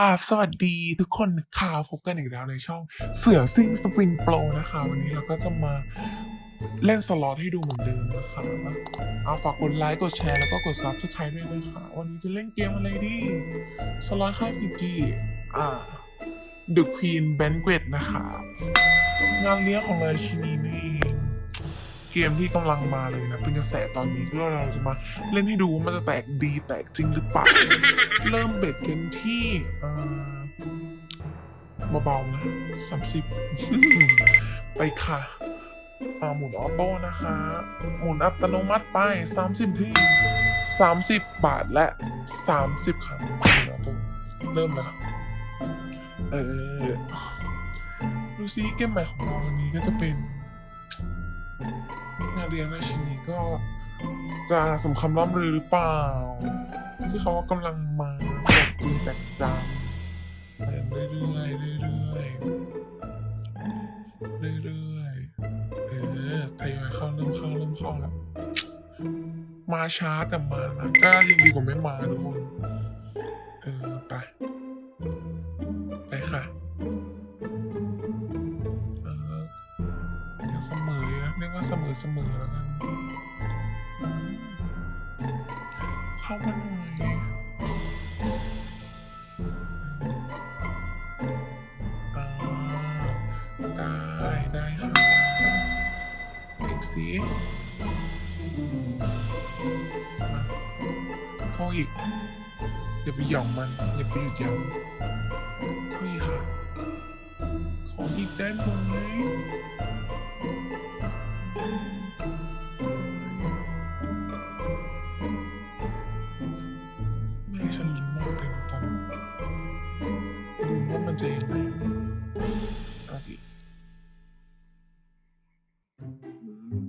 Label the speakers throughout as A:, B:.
A: ครับสวัสดีทุกคนค่ะพบกันอีกแล้วในช่องเสือซิงสปริงโปรนะคะ วันนี้เราก็จะมาเล่นสล็อตให้ดูเหมือนเดิมนะคะเอาฝากกดไลค์กดแชร์แล้วก็กดซับสไครต์ด้วยนะคะวันนี้จะเล่นเกมอะไรดีสล็อตค่ายพีจีอ่า The Queen Banquet นะคะ งานเลี้ยงของราชินี เกมที่กำลังมาเลยนะ เป็นกระแสตอนนี้ก็เราจะมาเล่นให้ดูว่ามันจะแตกดีแตกจริงหรือเปล่า เริ่มเบ็ดกันที่เบาๆนะสามสิบไปค่ะาหมุนออโต้นะคะ หมุนอัตโนมัติไปสามสิบที่สามสิบบาทและสามสิบครั้งเริ่มแล้วเออดูซิเกมใหม่ของเราวันนี้ก็จะเป็น งานเรียนราชินีก็จะสมคำล่ำลือหรือเปล่า ที่เขาว่ากำลังมาแบบจริงแต่จังไปเรื่อยๆเรื่อยเรื่อยเรื่อยเออทยอยเข้าเริ่มเข้าเริ่มเข้าแล้วมาช้าแต่มานะก็ยังดีกว่าไม่มาทุกคน เสมอนะเรียกว่าเสมอเสมอแล้วกันเข้ามาหน่อยอ่าได้ได้ค่ะอีกสิมาเข้าอีกอย่าไปหย่องมันอย่าไปหยุดยั้งเข้าอีกค่ะขออีกได้ไหมไม่ มันจะยังไงเอาสิอืม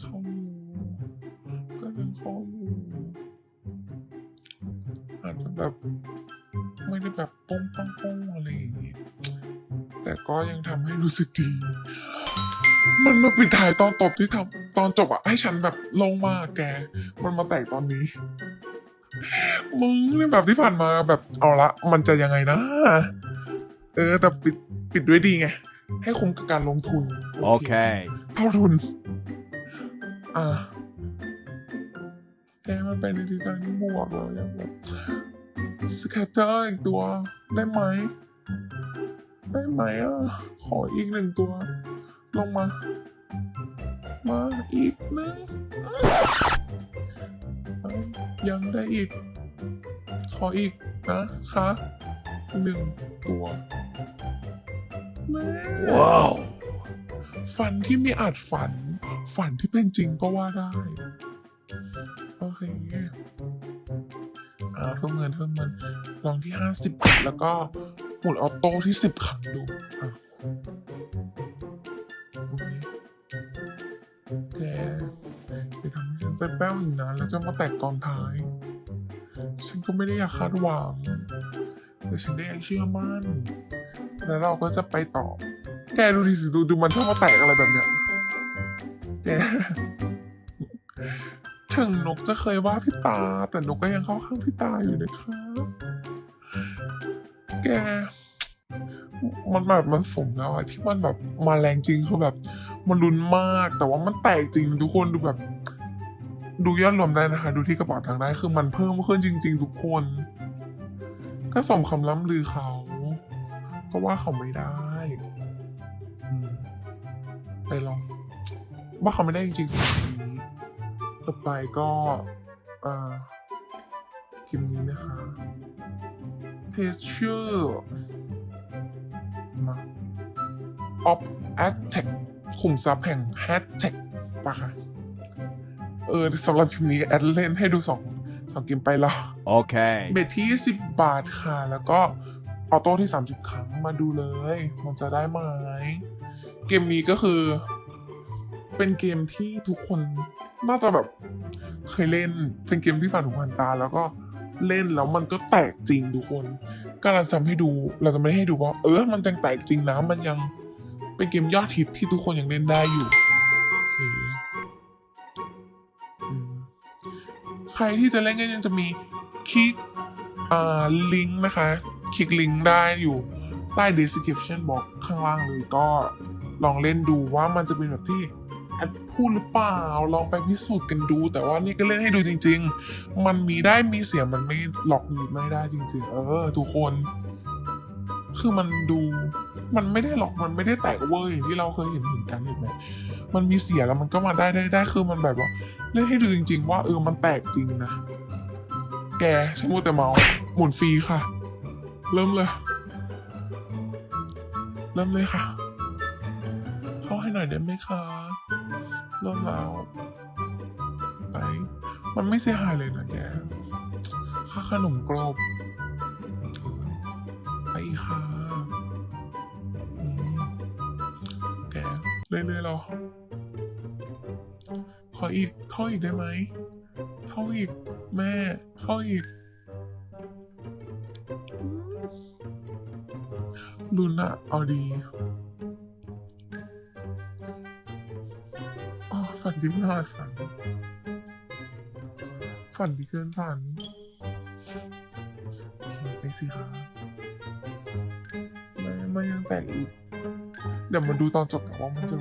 A: เข้าอยู่ก็ยังเข้าอยู่อาจจะแบบไม่ได้แบบป้งปังป้งอะไรอย่างงี้แต่ก็ยังทำให้รู้สึกดี มันมาปิดท้ายตอนตบที่ทำตอนจบอะให้ฉันแบบลงมากแก มันมาแตกตอนนี้ มึงนี่แบบที่ผ่านมาแบบเอาละ มันจะยังไงนะ เออ แต่ปิดปิดด้วยดีไง ให้คุ้มกับการลงทุน โอเค
B: Okay.
A: เท่าทุน อ่าแกมันเป็นในทิศทางที่บวกเราอย่างแบบสแคตเตอร์อีกตัว ได้ไหม ได้ไหมอะ ขออีกหนึ่งตัว ลงมา มาอีกหนึ่งเอ้า ยังได้อีก ขออีกนะคะอีกหนึ่งตัวแม่
B: Wow.
A: ฝันที่ไม่อาจฝัน ฝันที่เป็นจริงก็ว่าได้ โอเคอ่าเพิ่มเงินเพิ่มเงินลองที่ห้าสิบแล้วก็หมุนออโต้ที่สิบครั้งดูอะ ทำให้ฉันใจแป้วอีกนะแล้วจะมาแตกตอนท้าย ฉันก็ไม่ได้อยากคาดหวังแต่ฉันก็ยังเชื่อมั่น แล้วเราก็จะไปต่อ แกดูดิสิดูดูมันชอบมาแตกอะไรแบบเนี้ยแกถึงนกจะเคยว่าพี่ตา แต่นกก็ยังเข้าข้างพี่ตาอยู่นะคะแก มันแบบมันสมแล้วอะที่มันแบบมาแรงจริงคือแบบ มันลุ้นมาก แต่ว่ามันแตกจริงทุกคนดูแบบ ดูยอดรวมได้นะคะ ดูที่กระเป๋าตังค์ได้คือมันเพิ่มขึ้นจริง ๆ ทุกคน ก็สมคำล่ำลือเขา ก็ว่าเขาไม่ได้ไปลองว่าเขาไม่ได้จริงๆสำหรับทีนี้ต่อไปก็อ่าคลิปนี้นะคะเทชื่อมา op attack ขุมทรัพย์แห่ง hashtag ปะคะ เออสำหรับคลิปนี้แอดเล่นให้ดูสองสองเกมไปแล้ว
B: Okay.
A: เบ็ดที่ 10 บาทค่ะ แล้วก็ออโต้ที่ 30 ครั้งมาดูเลย มันจะได้ไหม เกมนี้ก็คือ เป็นเกมที่ทุกคนน่าจะแบบ เคยเล่นเป็นเกมที่ผ่านหูผ่านตา แล้วก็เล่นแล้วมันก็แตกจริงทุกคน ก็เราจะให้ดูเราจะไม่ได้ให้ดูว่า เออ มันยังแตกจริงนะมันยังเป็นเกมยอดฮิตที่ทุกคนยังเล่นได้อยู่ ใครที่จะเล่นก็ยังจะมีคลิกลิงก์นะคะ คลิกลิงก์ได้อยู่ใต้ description box ข้างล่างเลยก็ลองเล่นดูว่ามันจะเป็นแบบที่แอดพูดหรือเปล่า ลองไปพิสูจน์กันดู แต่ว่านี่ก็เล่นให้ดูจริง ๆ มันมีได้มีเสียงมันไม่หลอกลีไม่ได้จริง ๆ เออ ทุกคน คือมันดู มันไม่ได้หรอกมันไม่ได้แตกเวอร์อย่างที่เราเคยเห็นเห็นกันเห็นไหมมันมีเสียงแล้วมันก็มาได้ได้ได้คือมันแบบว่า เล่นให้ดูจริง ๆ ว่าเออมันแตกจริงนะ แกฉันมัวแต่เมาส์หมุนฟรีค่ะ เริ่มเลย เริ่มเลยค่ะ เข้าให้หน่อยได้ไหมคะเริ่มแล้วไปมันไม่เสียหายเลยนะแกค่าขนมกรอบไปอีกค่ะแกเรื่อยๆเรา ออีกเข้าอีกได้ไหมเข้าอีกแม่เข้าอีกลุนะเอาดีอ๋อฝันดีมากฝัน ฝันดีเกินฝันโอเคไปสิคะไม่ไม่ยังแตกอีก เดี๋ยวมาดูตอนจบนะว่ามันจะ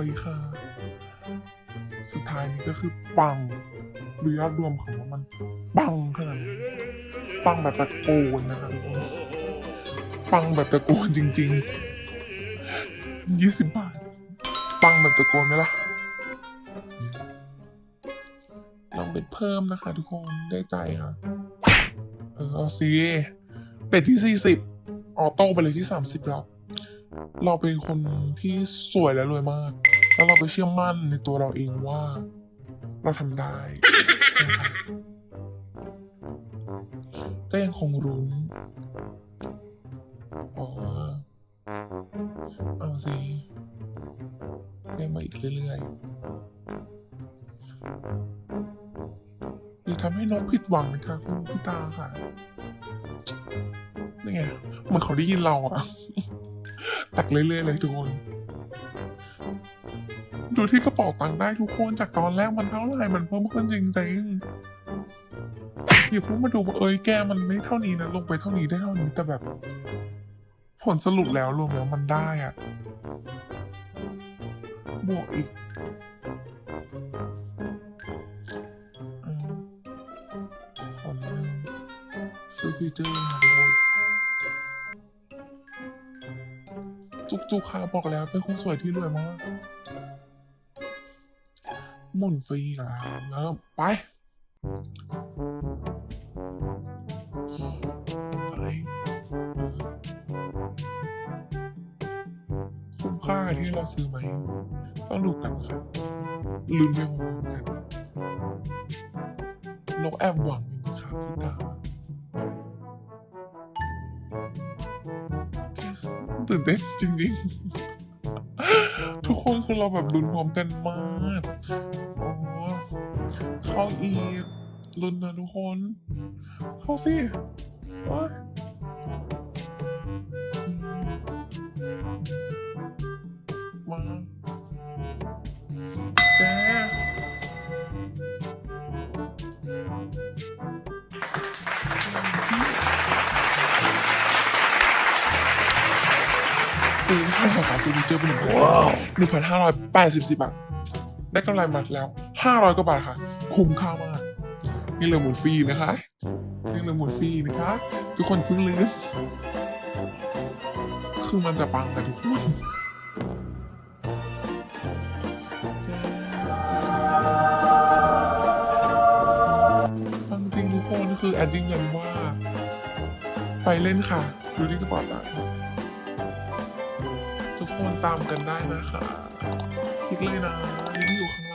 A: อาอีกค่ะสุดท้ายนี้ก็คือปังดูยอดรวมของว่ามันปังขนาดปังแบบตะโกนนะคะทุกคนปังแบบตะโกนจริงๆยี่สิบบาท ปังแบบตะโกนไหมล่ะลองเป็ดเพิ่มนะคะ ทุกคนได้ใจค่ะเออเอาสิเป็ดที่สี่สิบออโต้ไปเลยที่สามสิบแล้ว เราเป็นคนที่สวยและรวยมาก แล้วเราก็เชื่อมั่นในตัวเราเองว่า เราทำได้นะคะก็ยังคงรุ้นอ๋อเอาสิได้มาอีกเรื่อยๆอย่าทำให้น้องผิดหวังนะคะคุณพี่ตาค่ะนี่ไงเหมือนเขาได้ยินเราอะตักเรื่อยๆเลยทุกคน ดูที่กระเป๋าตังค์ได้ทุกคนจากตอนแรกมันเท่าไหร่มันเพิ่มขึ้นจริงๆอย่าเพิ่งมาดูว่าเอ้ยแกมันไม่เท่านี้นะลงไปเท่านี้ได้เท่านี้แต่แบบ ผลสรุปแล้วรวมแล้วมันได้อะบวกอีกอืมขอนิดนึงซื้อฟีเจอร์มาทุกคนจุกจุกค่ะบอกแล้วเป็นคนสวยที่รวยมาก หมุนฟรีแล้วแล้วไปไปคุ้มค่าที่เราซื้อไหมต้องดูกันครับลุ้นไปพร้อมกันนกแอบหวังอยู่นะครับพี่ตาตื่นเต้นจริงๆ ทุกคนคือเราแบบลุ้นพร้อมกันมาก โอ้เข้าอีกลุ้นนะทุกคนเข้าสิโอ๊ยมาแกซื้อให้หาซื้อฟีเจอเป็นหนึ่งพันหนึ่งพันห้าร้อยแปดสิบสิบบาทได้กำไรมาแล้ว ห้าร้อยกว่าบาทค่ะ คุ้มค่ามาก นี่เลือหมุนฟรีนะคะ นี่เลือหมุนฟรีนะคะ ทุกคนเพิ่งลืม คือมันจะปังแต่ทุกคนปังจริงทุกคนคือแอดดิ้งยันว่า ไปเล่นค่ะ ดูที่กระเป๋าตังค์ทุกคนตามกันได้นะคะ คลิกเลยนะลิงก์อยู่ข้าง